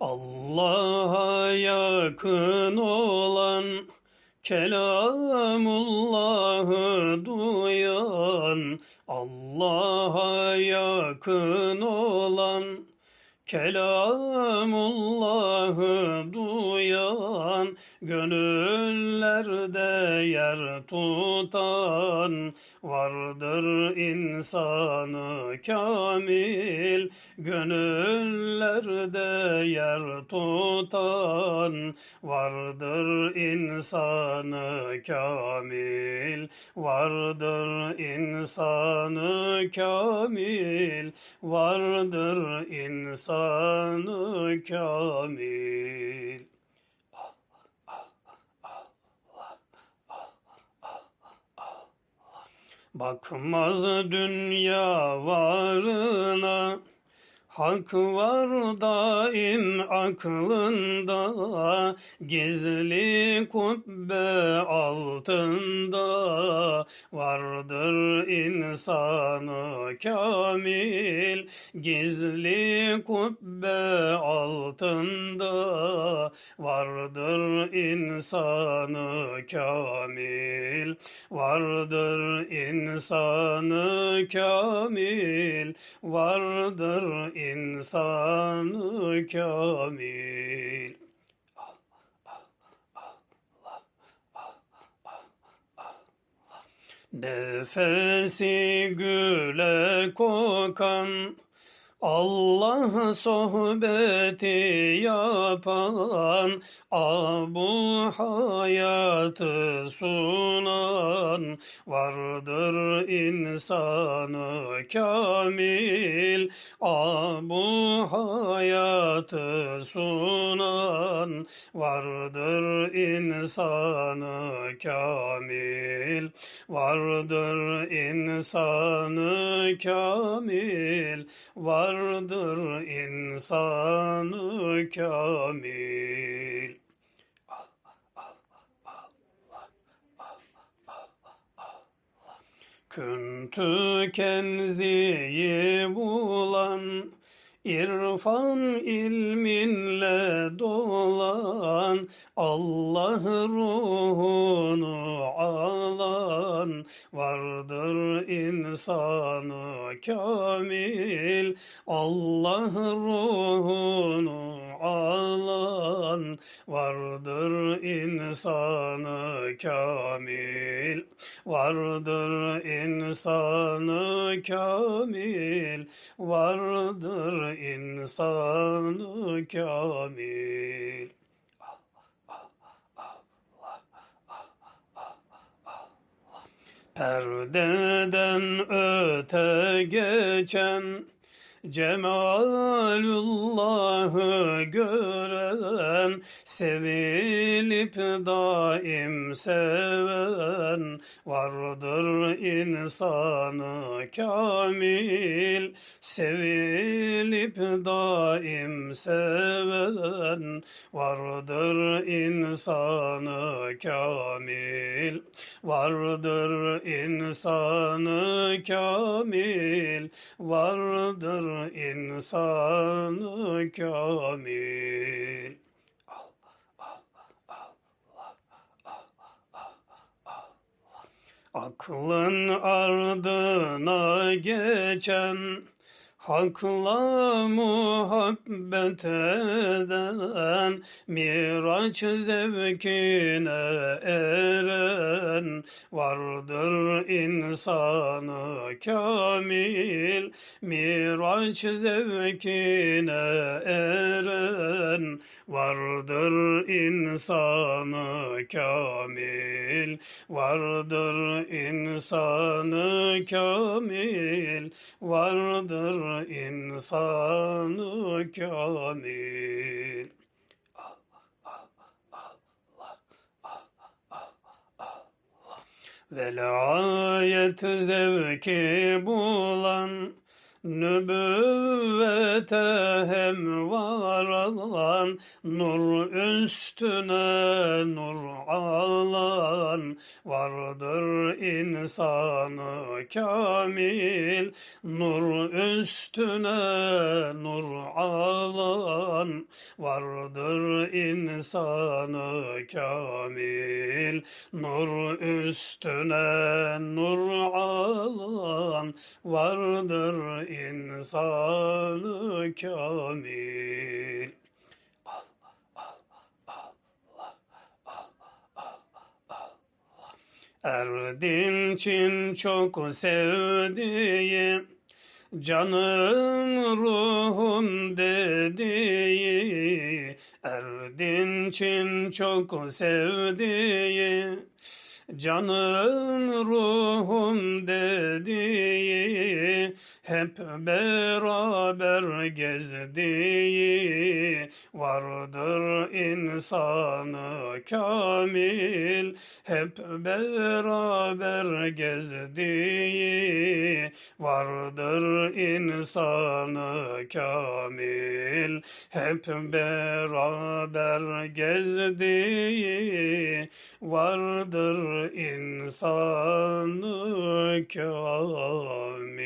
Allah'a yakın olan Kelamullah'ı duyan Allah'a yakın olan Kelamullah'ı duyan Gönüllerde yer tutan Vardır insanı kamil. Gönüllerde yer tutan Vardır insanı kamil. Vardır insanı kamil Vardır insanı kamil Bakmaz dünya varına. Hak var daim aklında, gizli kubbe altında. Vardır insanı kamil. Gizli kubbe altında vardır insanı kamil. Vardır insanı kamil. Vardır insanı kamil. Nefesi güle kokan Allah sohbeti yapan Abu hayatı sunan Vardır insanı kamil. Abu hayatı sunan Vardır insanı kamil. Vardır insanı kamil Vardır insanı kamil. Küntü kenziyi bulan İrfan ilminle dolan Allah ruhunu alan vardır insanı kamil Allah ruhunu vardır insanı kamil vardır insanı kamil vardır insanı kamil. Perdeden öte geçen Cemalullah'ı gören, sevilip daim seven, vardır insanı kamil, sevilip daim seven, vardır insanı kamil, vardır insanı kamil, vardır insanı kamil. Aklın ardına geçen Hakla muhabbet eden, Miraç zevkine eren, Vardır insanı kamil, Miraç zevkine eren, Vardır insanı kamil, Vardır insanı kamil, Vardır insanı kamil. Velayet zevki bulan Nübüvvete hem varan Nur üstüne nur alan Vardır insanı kamil. Nur üstüne nur alan Vardır insanı kamil. Nur üstüne nur alan Vardır insanı kamil. Erdinç'in çok sevdiği Canım ruhum dediği Erdinç'in çok sevdiği Canım ruhum dediği Hep beraber gezdiği Vardır insanı kamil Hep beraber gezdiği Vardır insanı kamil Hep beraber gezdiği Vardır insanı kamil